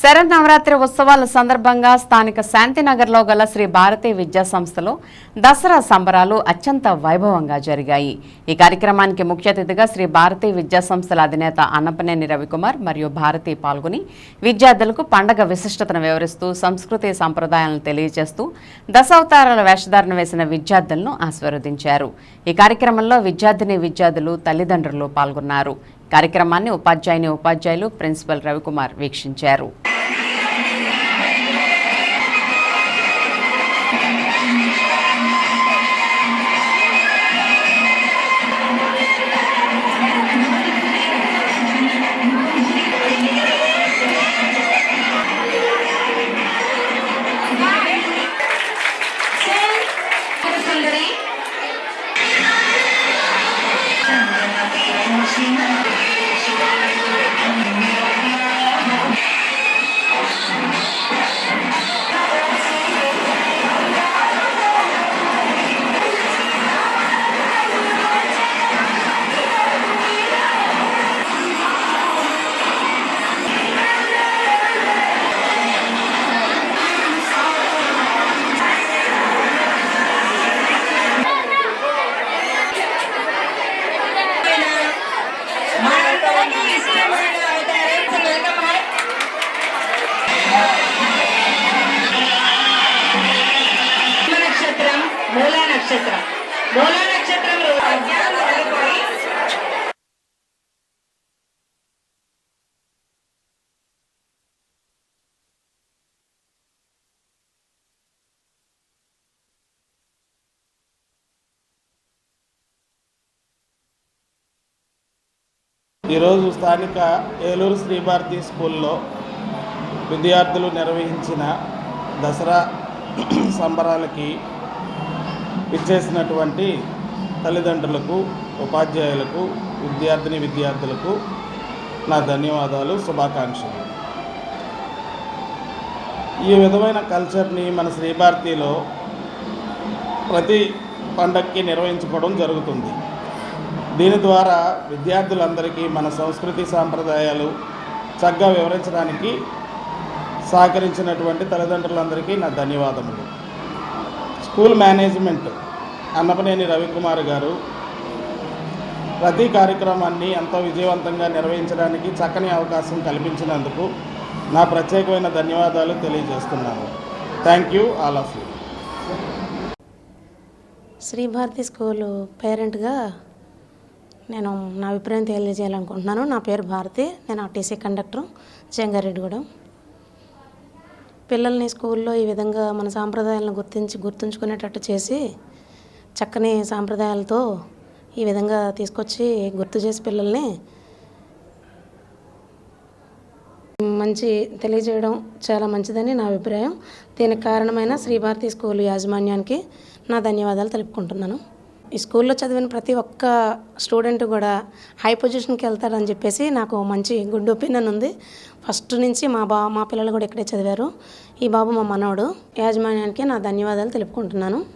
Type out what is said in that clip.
శరన్నవరాత్రి ఉత్సవాల సందర్భంగా స్థానిక శాంతినగర్లో గల శ్రీ భారతీ విద్యా సంస్థలో దసరా సంబరాలు అత్యంత వైభవంగా జరిగాయి. ఈ కార్యక్రమానికి ముఖ్య అతిథిగా శ్రీ భారతీ విద్యా సంస్థల అధినేత అన్నపనేని రవికుమార్ మరియు భారతి పాల్గొని విద్యార్థులకు పండగ విశిష్టతను వివరిస్తూ సంస్కృతి సంప్రదాయాలను తెలియజేస్తూ దశావతారాల వేషధారణ వేసిన విద్యార్థులను ఆశీర్వదించారు. ఈ కార్యక్రమంలో విద్యార్థిని విద్యార్థులు తల్లిదండ్రులు పాల్గొన్నారు. కార్యక్రమాన్ని ఉపాధ్యాయుని ఉపాధ్యాయులు ప్రిన్సిపల్ రవికుమార్ వీక్షించారు. Thank you. నక్షత్రం. మూలా నక్షత్రం ఈరోజు స్థానిక ఏలూరు శ్రీభారతి స్కూల్లో విద్యార్థులు నిర్వహించిన దసరా సంబరాలకి ఇచ్చేసినటువంటి తల్లిదండ్రులకు ఉపాధ్యాయులకు విద్యార్థిని విద్యార్థులకు నా ధన్యవాదాలు శుభాకాంక్షలు. ఈ విధమైన కల్చర్ని మన శ్రీభారతిలో ప్రతి పండక్కి నిర్వహించుకోవడం జరుగుతుంది. దీని ద్వారా విద్యార్థులందరికీ మన సంస్కృతి సాంప్రదాయాలు చక్కగా వివరించడానికి సహకరించినటువంటి తల్లిదండ్రులందరికీ నా ధన్యవాదములు. స్కూల్ మేనేజ్మెంట్ అన్నపనేని రవికుమార్ గారు ప్రతి కార్యక్రమాన్ని ఎంతో విజయవంతంగా నిర్వహించడానికి చక్కని అవకాశం కల్పించినందుకు నా ప్రత్యేకమైన ధన్యవాదాలు తెలియజేస్తున్నాను. Thank you all of you Shri Bharati school పేరెంట్గా నేను నా అభిప్రాయం తెలియజేయాలనుకుంటున్నాను. నా పేరు భారతి నేను ఆర్టీసీ కండక్టర్ జంగారెడ్డిగూడెం. పిల్లల్ని స్కూల్లో ఈ విధంగా మన సాంప్రదాయాలను గుర్తించి గుర్తుంచుకునేటట్టు చేసి చక్కని సాంప్రదాయాలతో ఈ విధంగా తీసుకొచ్చి గుర్తు చేసి పిల్లల్ని మంచి తెలియజేయడం చాలా మంచిదని నా అభిప్రాయం. దీనికి కారణమైన శ్రీభారతి స్కూల్ యాజమాన్యానికి నా ధన్యవాదాలు తెలుపుకుంటున్నాను. ఈ స్కూల్లో చదివిన ప్రతి ఒక్క స్టూడెంట్ కూడా హై పొజిషన్కి వెళ్తారని చెప్పేసి నాకు మంచి గుడ్ ఒపీనియన్ ఉంది. ఫస్ట్ నుంచి మా బా మా పిల్లలు కూడా ఇక్కడే చదివారు. ఈ బాబు మా మనవడు. యాజమాన్యానికి నా ధన్యవాదాలు తెలుపుకుంటున్నాను.